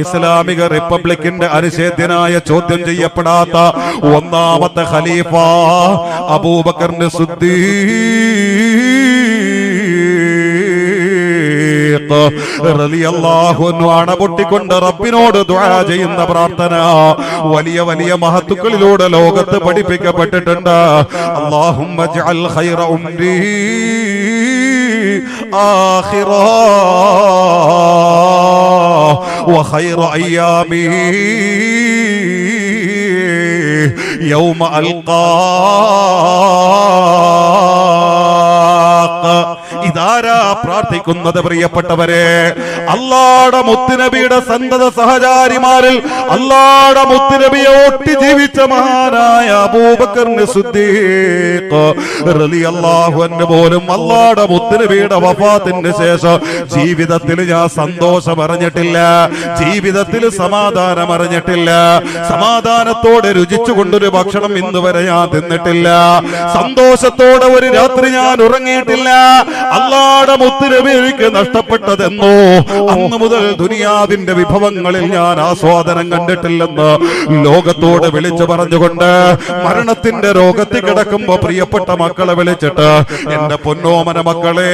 ഇസ്ലാമിക റിപ്പബ്ലിക്കിന്റെ അനുഷേദ്യനായ ചോദ്യം ചെയ്യപ്പെടാത്ത ഒന്നാമത്തെ ഖലീഫ അബൂബക്കറിന്റെ സുദ്ധി അണപൊട്ടിക്കൊണ്ട് റബ്ബിനോട് ചെയ്യുന്ന പ്രാർത്ഥന. വലിയ വലിയ മഹത്തുക്കളിലൂടെ ലോകത്ത് പഠിപ്പിക്കപ്പെട്ടിട്ടുണ്ട്. അള്ളാഹും ആഹിറ وخير أيامه يوم ألقاك ഇതാരാ പ്രാർത്ഥിക്കുന്നത് പ്രിയപ്പെട്ടവരെ? അല്ലാടെ മുത്തുനബിയുടെ സന്തത സഹചാരിമാരിൽ അല്ലാടെ മുത്തുനബിയെ ഒട്ടി ജീവിച്ച മഹാനായ പോലും അല്ലാടെ മുത്തുനബിയുടെ വഫാത്തിന് ശേഷം ജീവിതത്തിൽ ഞാൻ സന്തോഷം അറിഞ്ഞിട്ടില്ല. ജീവിതത്തിൽ സമാധാനം അറിഞ്ഞിട്ടില്ല. സമാധാനത്തോടെ രുചിച്ചുകൊണ്ടൊരു ഭക്ഷണം ഇന്ന് വരെ ഞാൻ തിന്നിട്ടില്ല. സന്തോഷത്തോടെ ഒരു രാത്രി ഞാൻ ഉറങ്ങിയിട്ടില്ല. അല്ലാടെ മുത്തുനബി എനിക്ക് നഷ്ടപ്പെട്ടതെന്നോ? അന്ന് മുതൽ ദുനിയാവിന്റെ വിഭവങ്ങളിൽ ഞാൻ ആസ്വാദനം കണ്ടിട്ടില്ലെന്ന് ലോകത്തോട് വിളിച്ചു പറഞ്ഞുകൊണ്ട് മരണത്തിന്റെ രോഗത്തിൽ കിടക്കുമ്പോ പ്രിയപ്പെട്ട മക്കളെ വിളിച്ചിട്ട് എന്റെ പൊന്നോമന മക്കളെ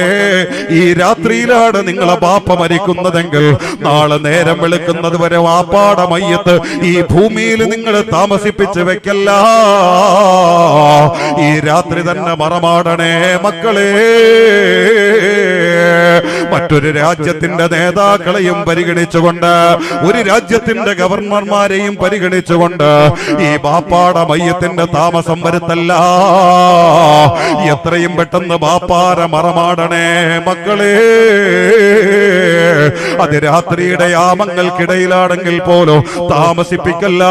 ഈ രാത്രിയിലാണ് നിങ്ങളെ ബാപ്പ മരിക്കുന്നതെങ്കിൽ നാളെ നേരം വെളുക്കുന്നത് വരെ വാപ്പാട മയ്യത്ത് ഈ ഭൂമിയിൽ നിങ്ങൾ താമസിപ്പിച്ച് വെക്കല്ല. ഈ രാത്രി തന്നെ മറമാടണേ മക്കളെ. മറ്റൊരു രാജ്യത്തിന്റെ നേതാക്കളെയും പരിഗണിച്ചുകൊണ്ട് ഒരു രാജ്യത്തിന്റെ ഗവർണർമാരെയും പരിഗണിച്ചുകൊണ്ട് ഈ ബാപ്പാട മയ്യത്തിന്റെ താമസം വരുത്തല്ല. എത്രയും പെട്ടെന്ന് ബാപ്പാര മറമാടണേ മക്കളെ. അത് രാത്രിയുടെ യാമങ്ങൾക്കിടയിലാണെങ്കിൽ പോലും താമസിപ്പിക്കല്ല.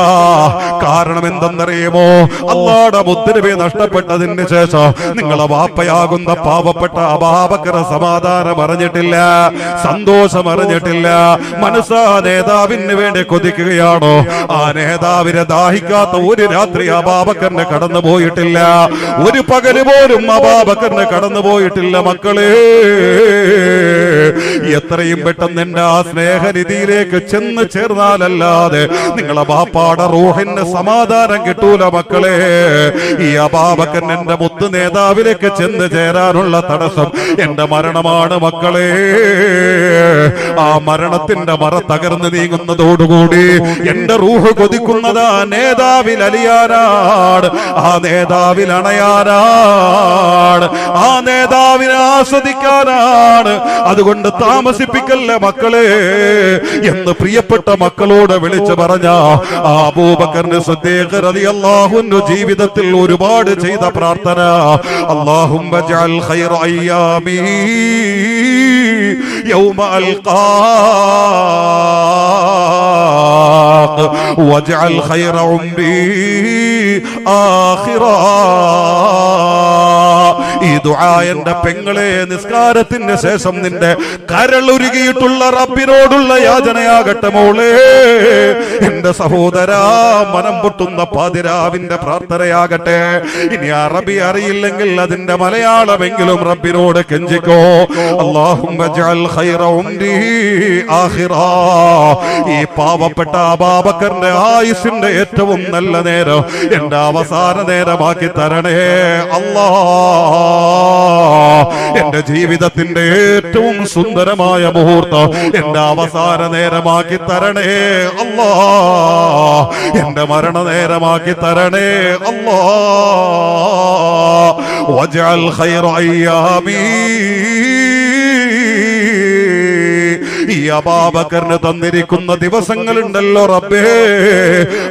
കാരണം എന്തെന്നറിയുമോ? അള്ളാടെ മുദ്രവെ നഷ്ടപ്പെട്ടതിന് ശേഷം നിങ്ങളെ വാപ്പയാകുന്ന പാവപ്പെട്ട അപാപകര സമാധാനം അറിഞ്ഞിട്ടില്ല സന്തോഷം അറിഞ്ഞിട്ടില്ല. മനസ്സാ നേതാവിന് വേണ്ടി കൊതിക്കുകയാണോ? ആ നേതാവിനെ ദാഹിക്കാത്ത ഒരു രാത്രി അബാബക്കറിന് കടന്നു പോയിട്ടില്ല ഒരു പകൽ പോലും അബാബക്കറിന് കടന്നു പോയിട്ടില്ല മക്കളെ. എത്രയും പെട്ടെന്ന് എന്റെ ആ സ്നേഹനിധിയിലേക്ക് ചെന്ന് ചേർന്നാലല്ലാതെ നിങ്ങളെ ബാപ്പാടെ റൂഹിന് സമാധാനം കിട്ടൂല മക്കളെ. ഈ അബാബക്കൻ എന്റെ മുത്ത് നേതാവിലേക്ക് ചെന്ന് ചേരാനുള്ള തടസ്സം എന്റെ മരണമാണ് മക്കളെ. ആ മരണത്തിന്റെ മറ തകർന്ന് നീങ്ങുന്നതോടുകൂടി എന്റെ റൂഹ് കൊതിക്കുന്നത് ആ നേതാവിൽ അലിയാനാണ് ആ നേതാവിൽ അണയാനാണ് ആ നേതാവിനെ ആസ്വദിക്കാനാണ്. അതുകൊണ്ട് താമസിപ്പിക്കല്ല മക്കളെ? എന്ന് പ്രിയപ്പെട്ട മക്കളോട് വിളിച്ചു പറഞ്ഞ ആ അബൂബക്കറിന്റെ സിദ്ദീഖ് റളിയല്ലാഹുവിന്റെ ജീവിതത്തിൽ ഒരുപാട് ചെയ്ത പ്രാർത്ഥന. അള്ളാഹും ഈ ദുആ എന്റെ പെങ്ങളെ നിസ്കാരത്തിന് ശേഷം നിന്റെ കരളുരുകിയിട്ടുള്ള റബ്ബിനോടുള്ള യാചനയാകട്ടെ മോളെ. എന്റെ സഹോദര മനം പൊട്ടുന്ന പാതിരാവിന്റെ പ്രാർത്ഥനയാകട്ടെ. ഇനി അറബി അറിയില്ലെങ്കിൽ അതിന്റെ മലയാളമെങ്കിലും റബ്ബിനോട് കെഞ്ചിക്കോ. ഈ പാവപ്പെട്ട ബാബക്കറിന്റെ ആയുസിന്റെ ഏറ്റവും നല്ല നേരം എന്റെ അവസാന നേരമാക്കി തരണേ അല്ലാ എന്റെ ജീവിതത്തിന്റെ ഏറ്റവും സുന്ദരമായ മുഹൂർത്തം എന്റെ അവസാന നേരമാക്കി തരണേ അല്ലാ. എന്റെ മരണ നേരമാക്കി തരണേ അല്ലാ. വജാൽ ഖൈറ അയ്യാമീ ഈ അബാബക്കറിന് തന്നിരിക്കുന്ന ദിവസങ്ങളുണ്ടല്ലോ റബ്ബേ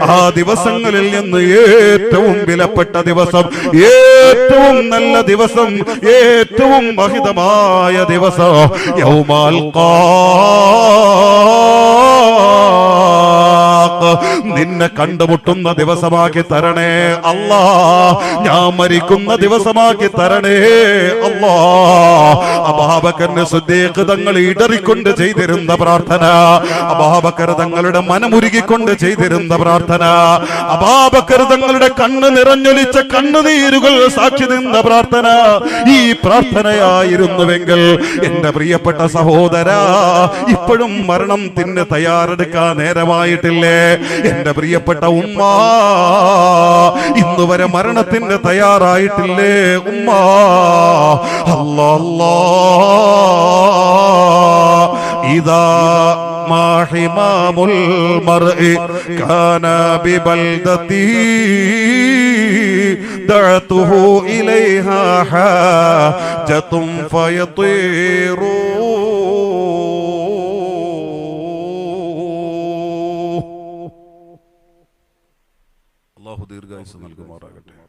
ആ ദിവസങ്ങളിൽ നിന്ന് ഏറ്റവും വിലപ്പെട്ട ദിവസം ഏറ്റവും നല്ല ദിവസം ഏറ്റവും മഹിതമായ ദിവസം യൗമാൽ ഖാഖ്. നിന്നെ കണ്ടുമുട്ടുന്ന ദിവസമാക്കി തരണേ അല്ലാ. ഞാൻ മരിക്കുന്ന ദിവസമാക്കി തരണേ അല്ലാ. അബാബക്കറിന്റെ സുദ്ദീഖ് തങ്ങൾ ഇടറിക്കൊണ്ട് ചെയ്തിരുന്ന പ്രാർത്ഥന അബാബക്കർ തങ്ങളുടെ മനമുരുകിക്കൊണ്ട് ചെയ്തിരുന്ന പ്രാർത്ഥന അബാബക്കർ തങ്ങളുടെ കണ്ണ് നിറഞ്ഞൊലിച്ച കണ്ണുനീരുകൾ സാക്ഷി നിന്ന പ്രാർത്ഥന ഈ പ്രാർത്ഥനയായിരുന്നുവെങ്കിൽ എന്റെ പ്രിയപ്പെട്ട സഹോദര ഇപ്പോഴും മരണം തിന്നെ തയ്യാറെടുക്കാൻ നേരമായിട്ടില്ലേ? എന്റെ പ്രിയപ്പെട്ട ഉമ്മ ഇന്ന് വരെ മരണത്തിന് തയ്യാറായിട്ടില്ലേ ഉമ്മ അല്ലാ അല്ലാ ഇതാ ما حمام المرء كان ببلدته دعته إليها حاجة فيطير ദീർഘായുസ് നൽകുമാറാകട്ടെ.